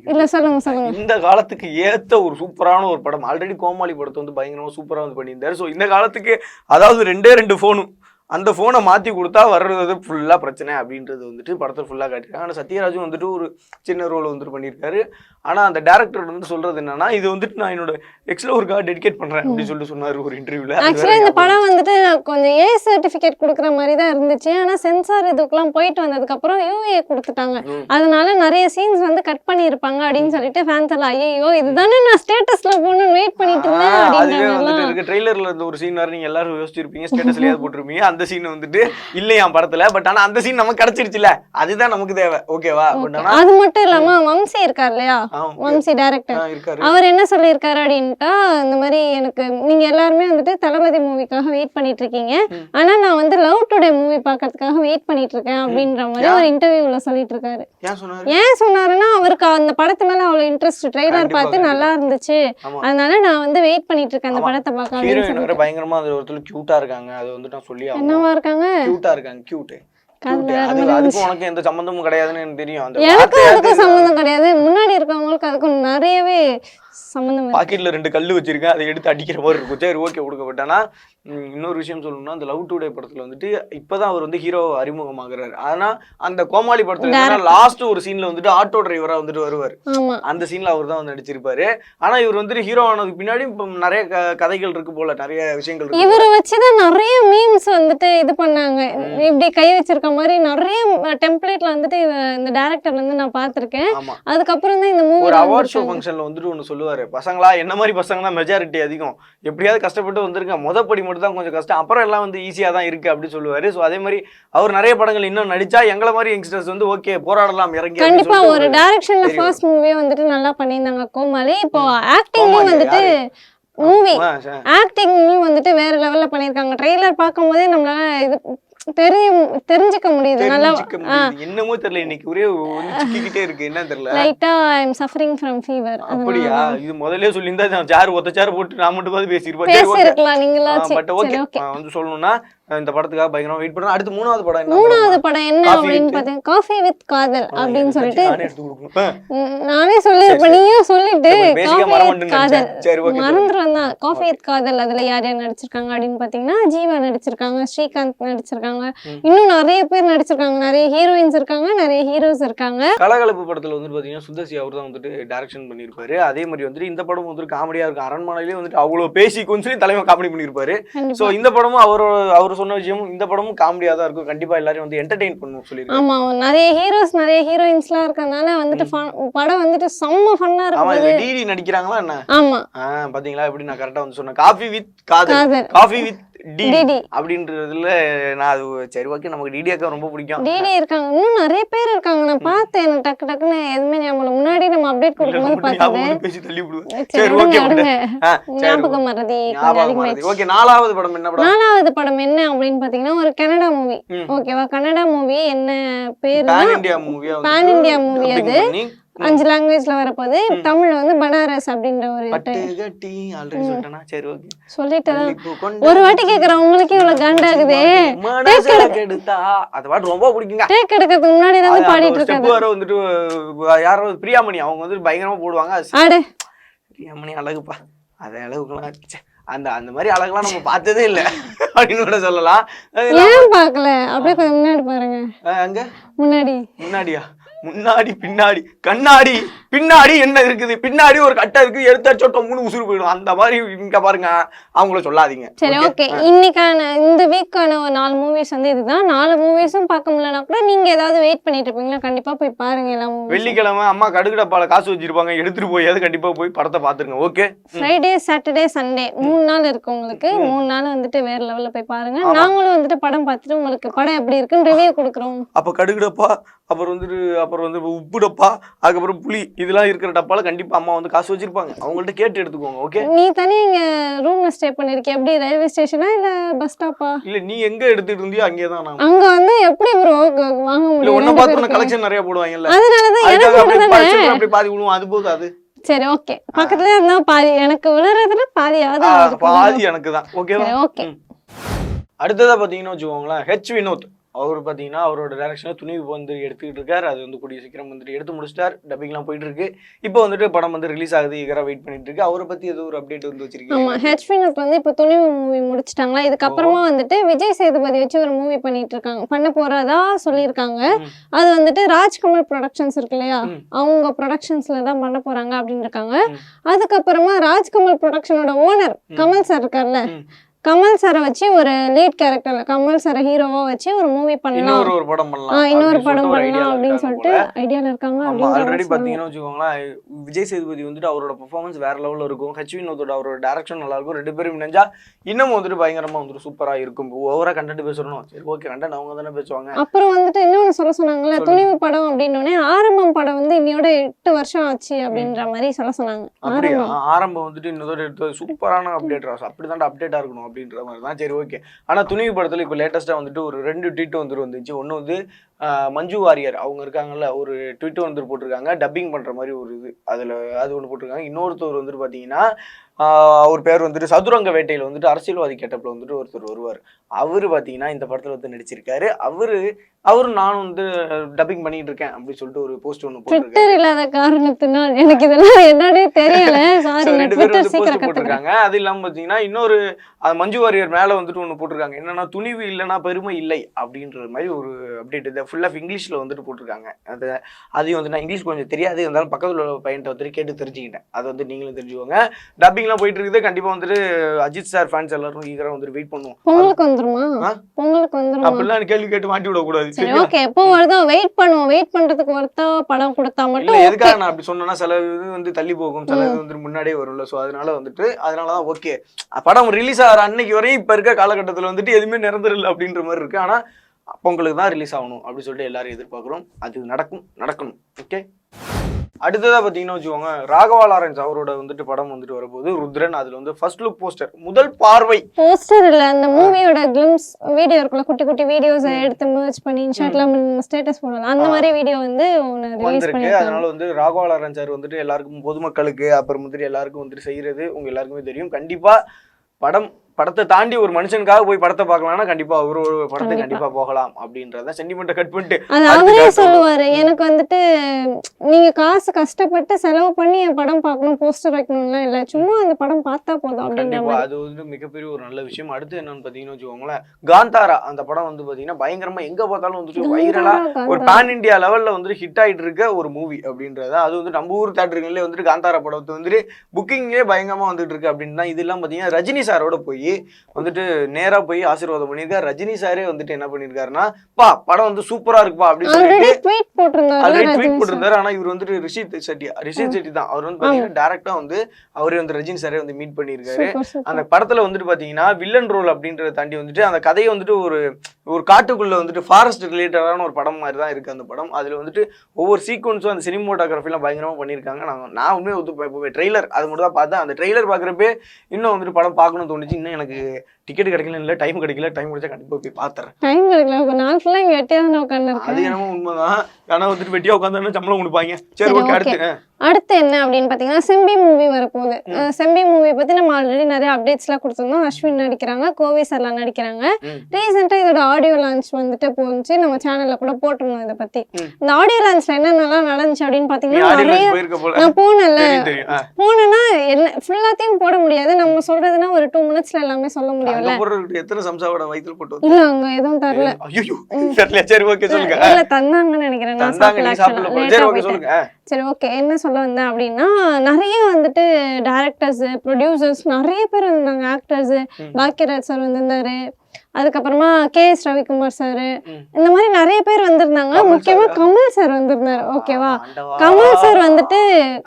இல்ல சொல்லுங்க சொல்லுங்க. இந்த காலத்துக்கு ஏத்த ஒரு சூப்பரான ஒரு படம். ஆல்ரெடி கோமாளி படத்தை வந்து பயங்கரமா சூப்பரா வந்து பண்ணியிருந்தாரு. ஸோ இந்த காலத்துக்கு அதாவது ரெண்டே ரெண்டு ஃபோனும் அந்த ஃபோனை மாற்றி கொடுத்தா வர்றது ஃபுல்லாக பிரச்சனை அப்படின்றது வந்துட்டு படத்தில் ஃபுல்லாக காட்டியிருக்காங்க. ஆனால் சத்யராஜும் வந்துட்டு ஒரு சின்ன ரோல் வந்துட்டு பண்ணியிருக்காரு. ஆனால் அந்த டேரக்டர் வந்து சொல்கிறது என்னன்னா இது வந்துட்டு நான் என்னோட எக்ஸ்ல ஒருக்காக டெடிகேட் பண்ணுறேன் அப்படின்னு சொல்லிட்டு சொன்னார் ஒரு இன்டர்வியூவில் ஆக்சுவலா இந்த படம் வந்துட்டு கொஞ்சம் ஏ சர்டிபிகேட் கொடுக்குற மாதிரி தான் இருந்துச்சு. ஆனா சென்சார் இதுக்கெல்லாம் போயிட்டு வந்ததுக்கு அப்புறம் யூஏ கொடுத்துட்டாங்க. அதனால நிறைய சீன்ஸ் வந்து கட் பண்ணியிருப்பாங்க அப்படின்னு சொல்லிட்டு ஃபேன்ஸ் எல்லாம் ஐயோ இதுதானே நான் ஸ்டேட்டஸ்ல போகணும்னு வெயிட் பண்ணிட்டு இருந்தேன் ட்ரெய்லர்ல இருந்த ஒரு சீன் வேற நீங்க எல்லாரும் யோசிச்சிருப்பீங்க. ஸ்டேட்டஸ்லயாவது போட்டிருப்பீங்க. அந்த சீன் வந்துட்டு இல்லையா படத்துல பட் ஆனா அந்த சீன் நமக்கு கிடைச்சிருச்சுல. அதுதான் நமக்கு தேவை. ஓகேவா அது மட்டும் இல்லாம வம்சி இருக்கார் இல்லையா? வம்சி டைரக்டர் அவர் என்ன சொல்லியிருக்காரு அப்படின்ட்டா இந்த மாதிரி எனக்கு நீங்க எல்லாருமே வந்துட்டு தளபதி மூவிக்காக வெயிட் பண்ணிட்டு இருக்கீங்க. ஆனா நான் வந்து லவ் டுடே மூவி பார்க்கறதுக்காக வெயிட் பண்ணிட்டு இருக்கேன் அப்படின்ற மாதிரி? ஒரு இன்டர்வியூல சொல்லிட்டு இருக்காரு. ஏன் சொன்னாரு? ஏன் சொன்னாருன்னா அவருக்கு அந்த படத்து மேல அவ்வளவு இன்ட்ரெஸ்ட் ட்ரெய்லர் பார்த்து. நல்லா இருந்துச்சு. அதனால நான் வந்து வெயிட் பண்ணிட்டு இருக்கேன் அந்த. படத்தை பார்க்க பயங்கரமா அதுல ஒருத்தர் கியூட்டா இருக்காங்க. அது வந்துட்டு நான் சொல்லி என்னவா இருக்காங்க? கியூட்டா இருக்காங்க கியூட் காதுல வேற அது மாதிரி அதுக்கும் உனக்கு எந்த சம்பந்தமும் கிடையாதுன்னு எனக்கு தெரியும். அந்த எனக்கும் அதுக்கும் சம்மந்தம் கிடையாது. முன்னாடி இருக்கவங்களுக்கு அதுக்கும் நிறையவே. பாக்கெட்ல ரெண்டு கல்லு வச்சிருக்கேன். அதை எடுத்து அடிக்கிற மாதிரி இருக்கும். சரி ஓகே கொடுக்கப்பட்டானா இன்னொரு விஷயம் சொல்லணும்னா அந்த லவ் டுடே படத்துல வந்துட்டு இப்பதான் அவர் வந்து ஹீரோ அறிமுகமாகிறாரு. ஆனா அந்த கோமாளி படத்துல லாஸ்ட் ஒரு சீன்ல வந்துட்டு ஆட்டோ டிரைவரா வந்துட்டு வருவார். அந்த சீன்ல அவர் தான் வந்து நடிச்சிருப்பாரு. ஆனா இவர் வந்துட்டு ஹீரோ ஆனதுக்கு பின்னாடி நிறைய கதைகள் இருக்கு போல. நிறைய விஷயங்கள் இருக்கு இவரை வச்சுதான் நிறைய மீம்ஸ் வந்துட்டு இது பண்ணாங்க. இப்படி கை வச்சிருக்க மாதிரி நிறைய டெம்ப்ளேட்ல வந்துட்டு இந்த டேரக்டர் வந்து நான் பார்த்திருக்கேன். ஆமா. அதுக்கப்புறம் தான் இந்த மூவி ஒரு அவார்ட் ஷோ ஃபங்க்ஷன்ல வந்துட்டு ஒன்று சொல்லுவாரு. பசங்களா என்ன மாதிரி பசங்க தான் மெஜாரிட்டி அதிகம். எப்படியாவது கஷ்டப்பட்டு வந்திருக்கேன் முத படி மட்டும் தான் கொஞ்சம் கஷ்டம். அப்புறம் எல்லாம் வந்து ஈஸியா தான் இருக்கு அப்படின்னு சொல்லுவாரு. ஸோ அதே மாதிரி அவர் நிறைய படங்கள் இன்னும் நடிச்சா எங்களை மாதிரி யங்ஸ்டர்ஸ் வந்து ஓகே போராடலாம் இறங்கி கண்டிப்பா ஒரு டைரக்ஷன்ல. ஃபர்ஸ்ட் மூவியே வந்துட்டு நல்லா பண்ணியிருந்தாங்க. கோமாளி. இப்போ ஆக்டிங்லயும் வந்துட்டு? மூவி. ஆக்டிங்லயும் வந்துட்டு வேற லெவல்ல பண்ணியிருக்காங்க. ட்ரெய்லர் பார்க்கும்போதே நம்மளால இது தெரியும் தெரிஞ்சுக்க முடியுது. நல்லா. என்னமோ தெரியல இன்னைக்கு ஒரே வந்து சிக்கிக்கிட்டே இருக்கு. என்ன தெரியல? லைட்டா I am suffering from fever அப்படியா? இது முதல்ல சொல்லியிருந்தா நான் சேர் ஒத்த சேர் போட்டு நான் மட்டும் சரி, okay. பேசிருக்கலாம் நீங்களாச்சும் பட் ஓகே. வந்து சொல்லணும்னா இந்த படத்துக்காக பயங்கரமா வெயிட் பண்றேன். அடுத்து மூணாவது படம் என்ன மூணாவது படம்? என்ன அப்படின்னு பார்த்தீங்க? காஃபி வித் காதல்? அப்படின்னு சொல்லிட்டு. நானே சொல்லிருப்பேன் நீயும் சொல்லிட்டு காஃபி வித் காதல். மறந்துடும் தான். காஃபி வித் காதல் அதுல யார் யார் நடிச்சிருக்காங்க அப்படின்னு பாத்தீங்கன்னா ஜீவா நடிச்சிருக்காங்க ஸ்ரீகாந்த் நடிச்சிருக்காங்க. இன்னும் நிறைய பேர் நடிச்சிருக்காங்க. நிறைய ஹீரோயின்ஸ் இருக்காங்க நிறைய ஹீரோஸ் இருக்காங்க. கலகலப்பு படத்துல வந்து பாத்தீங்கன்னா சுந்தர்சி அவர் தான் வந்துட்டு டைரக்ஷன் பண்ணியிருப்பாரு. அதே மாதிரி வந்துட்டு இந்த படம் வந்துட்டு காமெடியா இருக்கும். அரண்மனையிலே வந்துட்டு அவ்வளவு பேசி கொஞ்சம் தலைவன் காமெடி பண்ணியிருப்பாரு. சோ இந்த படமும் அவரோட அவர் சொன்ன விஷயமும் இந்த படமும் காமெடியா தான் இருக்கும். கண்டிப்பா எல்லாரையும் வந்து என்டர்டெயின் பண்ணும் சொல்லியிருக்காரு ஆமா நிறைய ஹீரோஸ் நிறைய ஹீரோயின்ஸ்லாம் இருக்கறதுனால வந்துட்டு fun- படம் வந்துட்டு செம்ம ஃபன்னா ஆமா இருக்கும் இதுல டிடி நடிக்கிறாங்களா என்ன? ஆமா. ஆ, பாத்தீங்களா? எப்படி நான் கரெக்டா வந்து சொன்னேன். Coffee with Kadhal. Coffee with D DD அப்படின்றதுல நான் அது சரி ஓகே நமக்கு டிடி அக்கா ரொம்ப பிடிக்கும். டிடி இருக்காங்க. இன்னும் நிறைய பேர் இருக்காங்க. நான் பார்த்தேன். எனக்கு டக்கு டக்குன்னு எதுவுமே ஞாபகம். முன்னாடி நம்ம அப்டேட் கொடுக்கும்போது வந்து பேசி தள்ளி விடுவேன் சரி ஓகே ஞாபகம் மறதி ஓகே நாலாவது படம் என்ன படம்? நாலாவது படம் என்ன அப்படின்னு பாத்தீங்கன்னா ஒரு கனடா மூவி. ஓகேவா? கனடா மூவி என்ன பேரு பேன் இந்தியா மூவியா Pan India movie அது. அஞ்சு லாங்குவேஜ்ல வரப்போகுது. தமிழ்ல வந்து பனாரஸ் அப்படின்ற ஒரு சொல்லிட்டேனா? சரி ஓகே சொல்லிட்டு மல்லிப்பூ கொண்ட ஒரு வாட்டி கேக்குறேன். உங்களுக்கே இவ்வளவு காண்டாகுதே. கெடுத்தா? அது பாட்டு ரொம்ப பிடிக்குங்க. டேக் எடுக்கிறதுக்கு முன்னாடி தான் பாடிட்டு இருக்காரு வேற வந்துட்டு யாரோ பிரியாமணி அவங்க வந்து பயங்கரமா போடுவாங்க. ஆடு. பிரியாமணி அழகுப்பா. அது அழகுக்கெல்லாம் ச்சே, அந்த அந்த மாதிரி அழகுலாம் நம்ம பார்த்ததே இல்ல. அப்படின்னு கூட சொல்லலாம். ஏன் பார்க்கல? அப்படியே கொஞ்சம் முன்னாடி பாருங்க. அங்க? முன்னாடி. முன்னாடியா? முன்னாடி பின்னாடி கண்ணாடி பின்னாடி என்ன இருக்குது? பின்னாடி ஒரு கட்டை இருக்கு எடுத்து அடிச்சோட்ட மூணு உசுறு போயிடும். அந்த மாதிரி இங்க பாருங்க அவங்கள சொல்லாதீங்க. சரி? ஓகே இன்னைக்கான இந்த வீக்கான ஒரு நாலு மூவிஸ் வந்து இதுதான். நாலு மூவிஸும் பார்க்க முடியலனா கூட நீங்க ஏதாவது வெயிட் பண்ணிட்டு இருப்பீங்களா? கண்டிப்பா போய் பாருங்க எல்லா மூவிஸ் வெள்ளிக்கிழமை அம்மா கடுகு டப்பால காசு வச்சிருப்பாங்க. எடுத்துட்டு போய் அது கண்டிப்பா போய் படத்தை பாத்துருங்க ஓகே ஃப்ரைடே சாட்டர்டே சண்டே மூணு நாள் இருக்கு உங்களுக்கு. மூணு நாள் வந்துட்டு வேற லெவல்ல போய் பாருங்க. நாங்களும் வந்துட்டு படம் பார்த்துட்டு உங்களுக்கு படம் எப்படி இருக்குன்னு ரிவ்யூ கொடுக்குறோம். அப்ப கடுகு டப்பா அப்புறம் வந்துட்டு அப்புறம் வந்து உப்பு டப்பா அதுக்கப்புறம் புளி இதெல்லாம் இருக்கிற டப்பால கண்டிப்பா அம்மா வந்து காசு வச்சிருப்பாங்க. அவங்கள்ட்ட கேட்டு எடுத்துக்கோங்க ஓகே நீ தனி இங்க ரூம்ல ஸ்டே பண்ணிருக்கிய? எப்படி ரயில்வே ஸ்டேஷனா இல்ல பஸ் ஸ்டாப்பா இல்ல நீ எங்க எடுத்துட்டு இருந்தியோ அங்கேயே தான் நான். அங்க வந்து எப்படி ப்ரோ வாங்க முடியும்? ரெண்டு பார்த்து பேருக்கு. கலெக்ஷன் நிறைய போடுவாங்கல்ல. எனக்கு அப்படியே தானே பறிச்சு அப்படி பாதி விழுவும் அது போதும் அது. சரி ஓகே பக்கத்துல இருந்தா பாதி எனக்கு விழுறதுல பாதியாவது பாதி எனக்கு தான். ஓகேவா சரி ஓகே அடுத்ததா பாத்தீங்கன்னா வச்சுக்கோங்களேன் ஹெச் வினோத். அவர் பாத்தீங்கன்னா அவரோட டைரக்ஷன்ல துணிவு வந்து எடுத்துக்கிட்டு இருக்காரு. அது வந்து கூடிய சீக்கிரம் வந்துட்டு எடுத்து முடிச்சிட்டார். டப்பிங்லாம் போயிட்டு இருக்கு. இப்போ வந்துட்டு படம் வந்து ரிலீஸ் ஆகுது. ஈகரா வெயிட் பண்ணிட்டு இருக்கு. அவரை பத்தி ஏதோ ஒரு அப்டேட் வந்து ஆமா. வச்சிருக்கீங்க ஹெச் வினோத் வந்து இப்போ துணிவு மூவி முடிச்சிட்டாங்களா? இதுக்கப்புறமா வந்துட்டு விஜய் சேதுபதி வச்சு ஒரு மூவி பண்ணிட்டு இருக்காங்க. பண்ண போறதா சொல்லியிருக்காங்க. அது வந்துட்டு ராஜ்கமல் ப்ரொடக்ஷன்ஸ் இருக்கு இல்லையா. அவங்க ப்ரொடக்ஷன்ஸ்ல தான் பண்ண போறாங்க அப்படின்னு இருக்காங்க. அதுக்கப்புறமா ராஜ்கமல் ப்ரொடக்ஷனோட ஓனர். கமல் சார் இருக்கார்ல. கமல் சாரை வச்சு ஒரு லீட் கேரக்டர்ல கமல் சாரை ஹீரோவா வச்சு ஒரு மூவி பண்ணலாம். இன்னொரு ஒரு படம் பண்ணலாம் இன்னொரு படம் பண்ணலாம் அப்படின்னு சொல்லிட்டு. ஐடியால இருக்காங்க ஆல்ரெடி. பாத்தீங்கன்னா வச்சுக்கோங்களேன் விஜய் சேதுபதி வந்துட்டு அவரோட பெர்ஃபார்மன்ஸ் வேற லெவல்ல இருக்கும். ஹெச் வினோதோட அவரோட டேரக்ஷன் நல்லா இருக்கும். ரெண்டு பேரும் இணைஞ்சா இன்னும் வந்துட்டு பயங்கரமா வந்துட்டு சூப்பரா இருக்கும். ஓவரா கண்டென்ட் பேசணும் சரி ஓகே கண்டென்ட் அவங்க தானே பேசுவாங்க. அப்புறம் வந்துட்டு இன்னொன்னு சொல்ல சொன்னாங்கல்ல. துணிவு படம் அப்படின்னோடனே ஆரம்பம் படம் வந்து இன்னையோட எட்டு வருஷம் ஆச்சு அப்படின்ற மாதிரி சொல்ல சொன்னாங்க. ஆரம்பம். வந்துட்டு இன்னொரு சூப்பரான அப்டேட் ராஸ் அப்படிதான் அப்டேட்டா இருக்கணும். அப்படின்ற மாதிரி தான். சரி ஓகே ஆனால் துணிவு படத்தில் இப்போ லேட்டஸ்ட்டாக வந்துட்டு ஒரு ரெண்டு ட்வீட் வந்துட்டு வந்துச்சு. ஒன்று வந்து மஞ்சு வாரியர் அவங்க இருக்காங்கல்ல ஒரு ட்வீட் வந்துட்டு போட்டிருக்காங்க டப்பிங் பண்ற மாதிரி ஒரு இது. அதுல அது ஒன்று போட்டிருக்காங்க. இன்னொருத்தர் வந்துட்டு பாத்தீங்கன்னா ஆஹ், அவர் பேர் வந்துட்டு சதுரங்க வேட்டையில வந்துட்டு அரசியல்வாதி கேட்டப்ல வந்துட்டு ஒருத்தர் வருவார். அவரு பாத்தீங்கன்னா இந்த படத்துல வந்து நடிச்சிருக்காரு. அவரு அவரு நான் வந்து டப்பிங் பண்ணிட்டு இருக்கேன் அப்படின்னு சொல்லிட்டு ஒரு போஸ்ட் ஒன்று ட்விட்டர் இல்லாத காரணத்தினால் எனக்கு இதெல்லாம் என்னன்னே தெரியல. சாரி ரெண்டு பேரும் ட்விட்டர் வந்து போஸ்ட் போட்டிருக்காங்க. அது இல்லாம பாத்தீங்கன்னா இன்னொரு மஞ்சு வாரியர் மேல வந்துட்டு ஒண்ணு போட்டிருக்காங்க. என்னன்னா துணிவு இல்லைன்னா பெருமை இல்லை அப்படின்ற மாதிரி ஒரு அப்டேட் இது ஃபுல் ஆஃப் இங்கிலீஷ்ல வந்துட்டு போட்டிருக்காங்க. அது அதையும் வந்து நான் இங்கிலீஷ் கொஞ்சம் தெரியாது இருந்தாலும் பக்கத்துல உள்ள பையன்ட்ட வந்துட்டு கேட்டு தெரிஞ்சுக்கிட்டேன். அது வந்து நீங்களும் தெரிஞ்சுக்கோங்க. டப்பிங்லாம் போயிட்டு இருக்குது. கண்டிப்பா வந்துட்டு அஜித் சார் ஃபேன்ஸ் எல்லாரும் ஈகரா வந்துட்டு வெயிட் பண்ணுவோம். பொங்கலுக்கு வந்துருமா? பொங்கலுக்கு வந்துருமா? அப்படிலாம் கேள்வி கேட்டு மாட்டி விடக்கூடாது. சரி? ஓகே எப்போ வருதோ வெயிட் பண்ணுவோம். வெயிட் பண்றதுக்கு ஒருத்தா படம் கொடுத்தா மட்டும். எதுக்காக நான் அப்படி சொன்னேன்னா சில இது வந்து தள்ளி போகும். சில இது வந்து முன்னாடியே வரும்ல. சோ அதனால வந்துட்டு அதனாலதான் ஓகே படம் ரிலீஸ் ஆகிற அன்னைக்கு வரையும் இப்ப இருக்க காலகட்டத்துல வந்துட்டு எதுவுமே நிரந்தரம் இல்லை அப்படின்ற மாதிரி இருக்கு. ஆனா பொங்கலுக்கு தான் ரிலீஸ் ஆகணும் அப்படின்னு சொல்லிட்டு எல்லாரும் எதிர்பார்க்கிறோம். அது நடக்கும் நடக்கணும். ஓகே அடுத்ததா பாத்தீங்கன்னா வச்சுக்கோங்க ராகவா லாரன்ஸ் அவரோட வந்துட்டு படம் வந்துட்டு வரப்போது ருத்ரன் அதுல வந்து ஃபர்ஸ்ட் லுக் போஸ்டர் முதல் பார்வை. போஸ்டர் இல்ல அந்த மூவியோட கிளிம்ஸ் வீடியோ இருக்குல்ல குட்டி குட்டி வீடியோஸ் எடுத்து மர்ச் பண்ணி இன்ஷாட்ல ஸ்டேட்டஸ் போடலாம். அந்த. மாதிரி வீடியோ வந்து வந்திருக்கு. அதனால வந்து ராகவா லாரன்ஸ் சார் வந்துட்டு எல்லாருக்கும் பொதுமக்களுக்கு அப்புறம் வந்துட்டு எல்லாருக்கும் வந்துட்டு செய்யறது உங்க எல்லாருக்குமே தெரியும். கண்டிப்பா படம் படத்தை தாண்டி ஒரு மனுஷனுக்காக போய் படத்தை பார்க்கலாம்னா கண்டிப்பா அவரு ஒரு படத்தை கண்டிப்பா. போகலாம் அப்படின்றத சென்டிமெண்ட்டை கட் பண்ணிட்டு அது அவரே. சொல்லுவாரு. எனக்கு வந்துட்டு நீங்க காசு கஷ்டப்பட்டு செலவு பண்ணி என் படம் பார்க்கணும் போஸ்டர் வைக்கணும்லாம் இல்ல. சும்மா அந்த படம் பார்த்தா போதும் கண்டிப்பா. அது வந்து மிகப்பெரிய ஒரு நல்ல விஷயம். அடுத்து என்னன்னு பாத்தீங்கன்னா வச்சுக்கோங்களேன் காந்தாரா அந்த படம் வந்து பாத்தீங்கன்னா பயங்கரமா எங்க பார்த்தாலும் வந்துட்டு வைரலா ஒரு. பேன் இந்தியா லெவல்ல வந்துட்டு ஹிட் ஆயிட்டு இருக்க ஒரு மூவி அப்படின்றத. அது வந்து நம்ம ஊர் தேட்டருங்களே வந்துட்டு காந்தாரா படத்தை வந்துட்டு புக்கிங்கே பயங்கரமா வந்துட்டு இருக்கு அப்படின்னு தான். இதெல்லாம் பாத்தீங்கன்னா ரஜினி சாரோட போய் வந்துட்டு நேரா போய் ஆசீர்வாதம் பண்ணியிருக்காரு ரஜினி சாரே வந்துட்டு என்ன பண்ணிருக்காருன்னா பா படம் வந்து சூப்பரா இருக்குப்பா அப்படின்னு சொல்லிட்டு ட்வீட் போட்டிருந்தாரு ஆல்ரெடி ட்வீட் ரஜினி சார். போட்டிருந்தாரு. ஆனா இவர் வந்துட்டு ரிஷித் செட்டி ரிஷித் செட்டி தான். அவர் வந்து பாத்தீங்கன்னா டேரக்டா வந்து அவரே வந்து ரஜினி சாரே வந்து மீட் பண்ணியிருக்காரு. சூப்பர் அந்த படத்துல வந்துட்டு பாத்தீங்கன்னா வில்லன் ரோல் அப்படின்றத தாண்டி வந்துட்டு அந்த கதையை வந்துட்டு ஒரு ஒரு காட்டுக்குள்ள வந்துட்டு ஃபாரஸ்ட் ரிலேட்டடான ஒரு படம் மாதிரி தான் இருக்கு அந்த படம். அதுல வந்துட்டு ஒவ்வொரு சீக்வன்ஸும் அந்த சினிமோட்டோகிராஃபிலாம் பயங்கரமா பண்ணியிருக்காங்க. நான் நான் உண்மையை ஒத்து ட்ரெய்லர் அது மட்டும் தான் பார்த்தேன். அந்த ட்ரெய்லர் பார்க்குறப்பே இன்னும் வந்துட்டு படம் பார்க்கணும்னு தோணுச்சு. இன்னும் எனக்கு டிக்கெட் கிடைக்கல இல்லை டைம் கிடைக்கல டைம் கிடைச்சா கண்டிப்பா போய் பார்த்துறேன் டைம் கிடைக்கல. நாள் ஃபுல்லா வெட்டியா தான் அது உட்காந்துருக்கேன் என்னமோ உண்மைதான். ஆனா வந்துட்டு வெட்டியா உட்காந்து சம்பளம் கொடுப்பாங்க? சரி சரி, ஓகே okay. அடுத்து அடுத்து என்ன அப்படின்னு பாத்தீங்கன்னா செம்பி மூவி வரப்போகுது. அஹ் செம்பி மூவி பத்தி நம்ம ஆல்ரெடி நிறைய அப்டேட்ஸ்லாம் கொடுத்துருந்தோம். அஸ்வின் நடிக்கிறாங்க கோவை சர்லாம் நடிக்கிறாங்க. ம். ரீசெண்டா இதோட ஆடியோ லான்ச் வந்துட்டு போச்சு. நம்ம சேனல்ல கூட போட்டிருந்தோம் இதை பத்தி. ம். இந்த ஆடியோ லான்ச்ல என்னென்னலாம் நடந்துச்சு அப்படின்னு நீ பாத்தீங்கன்னா ஆடியோ நிறைய போயிருக்க போல. நான் போனேன்ல. தெரியும் தெரியும். ஆ. போனேன்னா என்ன ஃபுல்லாத்தையும் போட முடியாது. நம்ம சொல்றதுன்னா ஒரு டூ மினிட்ஸ்ல எல்லாமே சொல்ல முடியும்ல. அங்க எத்தனை சம்சாவோட வயித்துல போட்டு இல்ல அங்க எதுவும் தரல. ஐயோ தெரியல சரி ஓகே சொல்லுங்க. இல்ல தந்தாங்கன்னு நினைக்கிறேன். நான் சாப்பிடல. சரி ஓகே. சொல்லுங்க. சரி ஓகே என்ன சொல்ல வந்தேன் அப்படின்னா நிறைய வந்துட்டு டேரக்டர்ஸ் ப்ரொடியூசர்ஸ் நிறைய பேர் வந்தாங்க ஆக்டர்ஸ். பாக்கியராஜ் சார் வந்திருந்தாரு. அதுக்கப்புறமா கே எஸ் ரவிக்குமார் சார். இந்த மாதிரி நிறைய பேர் வந்திருந்தாங்க. முக்கியமா? கமல் சார் வந்திருந்தாரு. ஓகேவா. கமல் சார் வந்துட்டு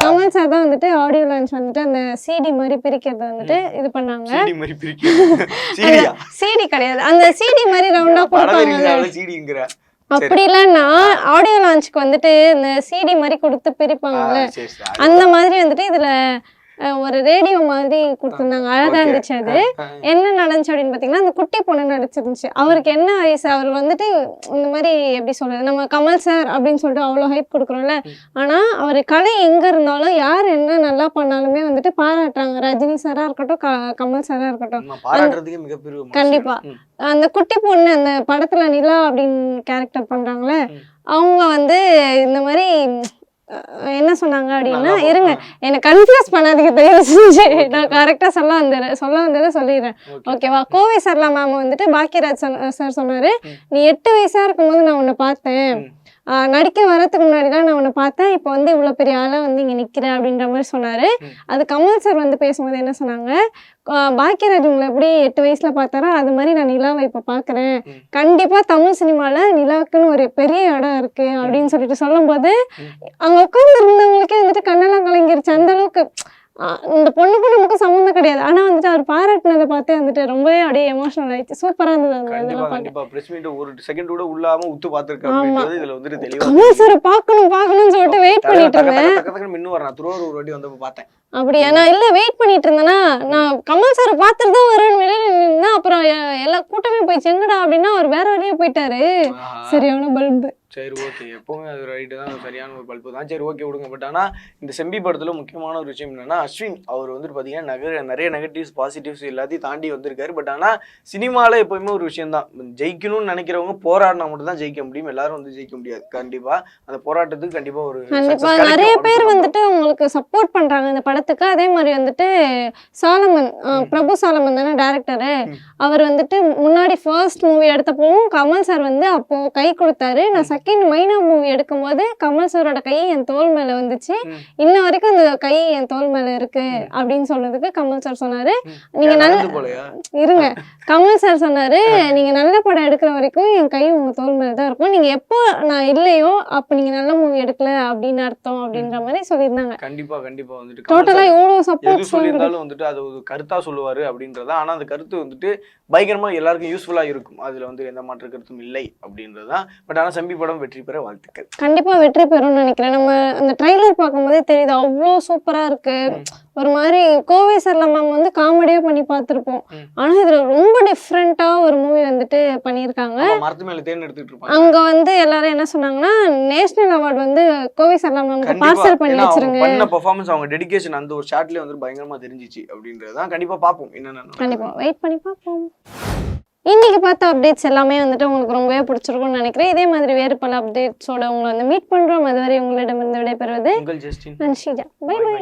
கமல் சார் தான் வந்துட்டு ஆடியோ லான்ச் வந்துட்டு அந்த சிடி மாதிரி பிரிக்கிறத வந்துட்டு இது பண்ணாங்க. சீடி கிடையாது. அந்த சிடி மாதிரி ரவுண்டா கொடுப்பாங்க அப்படி இல்லைன்னா ஆடியோ லான்ச்சுக்கு வந்துட்டு இந்த சிடி மாதிரி கொடுத்து பிரிப்பாங்கல்ல. அந்த மாதிரி வந்துட்டு இதுல ஒரு ரேடியோ மாதிரி கொடுத்துருந்தாங்க. அழகா. இருந்துச்சு அது. என்ன நடந்துச்சு அப்படின்னு பார்த்தீங்கன்னா அந்த குட்டி பொண்ணு நடிச்சிருந்துச்சு. அவருக்கு என்ன வயசு? அவர் வந்துட்டு இந்த மாதிரி எப்படி சொல்றது? நம்ம கமல் சார் அப்படின்னு சொல்லிட்டு அவ்வளோ ஹைப் கொடுக்குறோம்ல. ஆனா அவர் கலை எங்க இருந்தாலும் யார் என்ன நல்லா பண்ணாலுமே வந்துட்டு பாராட்டுறாங்க. ரஜினி சாரா இருக்கட்டும் க- கமல் சாரா இருக்கட்டும். கண்டிப்பா. அந்த குட்டி பொண்ணு அந்த படத்துல நிலா அப்படின்னு கேரக்டர் பண்றாங்களே. அவங்க வந்து இந்த மாதிரி என்ன சொன்னாங்க அப்படின்னா இருங்க என்னை கன்ஃபியூஸ் பண்ணாதீங்க தயவு செஞ்சு. நான் கரெக்டாக சொல்ல வந்தேன் சொல்ல வந்ததை சொல்லிடுறேன். ஓகேவா கோவை சர்லா மேம் வந்துட்டு பாக்கியராஜ் சார் சொன்னாரு. நீ எட்டு வயசா இருக்கும்போது நான் உன்னை பார்த்தேன். நடிக்க வரதுக்கு முன்னாடி தான் நான் உன்னை பார்த்தேன் இப்போ வந்து இவ்வளோ பெரிய ஆளாக வந்து இங்கே நிற்கிறேன் அப்படின்ற மாதிரி சொன்னாரு. அது கமல் சார் வந்து பேசும்போது என்ன சொன்னாங்க பாக்கியராஜ் உங்களை எப்படி எட்டு வயசுல பார்த்தாரோ அது மாதிரி நான் நிலாவை இப்போ பார்க்குறேன் ம். கண்டிப்பா தமிழ் சினிமால நிலாவுக்குன்னு ஒரு பெரிய இடம் இருக்கு அப்படின்னு சொல்லிட்டு சொல்லும்போது. அங்க உட்கார்ந்து இருந்தவங்களுக்கே வந்துட்டு கண்ணெல்லாம் கலங்கிருச்சு அந்த அளவுக்கு ஆ, இந்த பொண்ணுக்கும் நமக்கும் சம்மந்தம் கிடையாது. ஆனா வந்துட்டு அவர் பாராட்டினதை பார்த்து வந்துட்டு ரொம்பவே அப்படியே எமோஷனல் ஆயிடுச்சு. சூப்பரா இருந்தது ஒரு செகண்ட் கூட உள்ளாம உத்து பாத்துருக்க ஆமா. அப்படின்றது இதுல வந்துட்டு தெளிவா கமல் சார் பார்க்கணும் பார்க்கணும்னு சொல்லிட்டு வெயிட் பண்ணிட்டு இருந்தேன். மின்னு வரேன் திருவாரூர் வாட்டி வந்தப்ப பார்த்தேன். அப்படியா நான் இல்ல வெயிட் பண்ணிட்டு இருந்தேன்னா நான் கமல் சார் பார்த்துட்டு தான் வரேன்னு வெளியில நின்னா அப்புறம் எல்லா கூட்டமே போய் எங்கடா அப்படின்னா அவர் வேற வழியே போயிட்டாரு. சரியான பல்பு சரி ஓகே எப்பவுமே அது ரைட்டு தான் சரியான ஒரு பல்பு தான். சரி ஓகே விடுங்க. பட் ஆனால் இந்த செம்பி படத்தில் முக்கியமான ஒரு விஷயம் என்னன்னா அஸ்வின் அவர் வந்துட்டு பார்த்தீங்கன்னா நகர நிறைய நெகட்டிவ்ஸ் பாசிட்டிவ்ஸ் எல்லாத்தையும் தாண்டி வந்திருக்காரு. பட் ஆனால் சினிமாவில் எப்பவுமே ஒரு விஷயம் தான். ஜெயிக்கணும்னு நினைக்கிறவங்க போராடினா மட்டும் தான் ஜெயிக்க முடியும். எல்லாரும் வந்து ஜெயிக்க முடியாது. கண்டிப்பாா. அந்த போராட்டத்துக்கு கண்டிப்பா ஒரு நிறைய பேர். வந்துட்டு உங்களுக்கு சப்போர்ட் பண்றாங்க. இந்த படத்துக்கு அதே மாதிரி வந்துட்டு சாலமன் பிரபு சாலமன் தானே டேரக்டரு. அவர் வந்துட்டு முன்னாடி ஃபர்ஸ்ட் மூவி எடுத்தப்பவும் கமல் சார் வந்து அப்போ கை கொடுத்தாரு. நான் செகண்ட் மைனா மூவி எடுக்கும்போது கமல் சாரோட கை என் தோள் மேல வந்துச்சு. இன்ன வரைக்கும் அந்த கை என் தோள் மேல இருக்கு அப்படின்னு சொன்னதுக்கு கமல் சார் சொன்னாரு. நீங்க நல்ல இருங்க. கமல் சார் சொன்னாரு நீங்க நல்ல படம் எடுக்கிற வரைக்கும் என் கை உங்க தோள் மேல தான் இருக்கும். நீங்க எப்போ நான் இல்லையோ அப்ப நீங்க நல்ல மூவி எடுக்கல அப்படின்னு அர்த்தம் அப்படின்ற மாதிரி சொல்லியிருந்தாங்க. கண்டிப்பா கண்டிப்பா வந்துட்டு கமல் டோட்டலா சார் இவ்வளவு எது சப்போர்ட் சொல்லியிருந்தாலும் வந்துட்டு அது ஒரு கருத்தா சொல்லுவாரு அப்படின்றத ஆனா அந்த கருத்து வந்துட்டு பயங்கரமா எல்லாருக்கும் யூஸ்ஃபுல்லா இருக்கும். அதுல வந்து எந்த மாற்று கருத்தும் இல்லை அப்படின்றதுதான் பட் ஆனா செம்பி படம் வெற்றி பெற வாழ்த்துக்கள். கண்டிப்பா வெற்றி பெறும்னு நினைக்கிறேன். நம்ம அந்த ட்ரைலர் பார்க்கும்போதே தெரியுது அவ்வளோ சூப்பரா இருக்கு. ம். ஒரு மாதிரி கோவை சர்லா மேம் வந்து காமெடியா பண்ணி பார்த்திருப்போம். ஆனா இதுல ரொம்ப டிஃப்ரெண்டா ஒரு மூவி வந்துட்டு பண்ணியிருக்காங்க. அங்க வந்து எல்லாரும் என்ன சொன்னாங்கன்னா நேஷனல் அவார்ட் வந்து கோவை மேம்க்கு கண்டிப்பா. பார்சல் பண்ணி வச்சிருங்க. பண்ண பெர்ஃபார்மன்ஸ் அவங்க டெடிகேஷன் அந்த ஒரு ஷாட்லயே வந்து பயங்கரமா தெரிஞ்சிச்சு அப்படின்றதுதான் கண்டிப்பா பாப்போம் என்னென்ன கண்டிப்பா. வெயிட் பண்ணி பார்ப்போம். இன்னைக்கு பார்த்த அப்டேட்ஸ் எல்லாமே வந்துட்டு உங்களுக்கு ரொம்பவே பிடிச்சிருக்கும்னு நினைக்கிறேன். இதே மாதிரி வேறு பல அப்டேட்ஸோட உங்களை வந்து மீட் பண்றோம். அதுவரை உங்களிடமிருந்து விடைபெறுவது உங்கள் ஜஸ்டின். நான் ஷீஜா பை பை.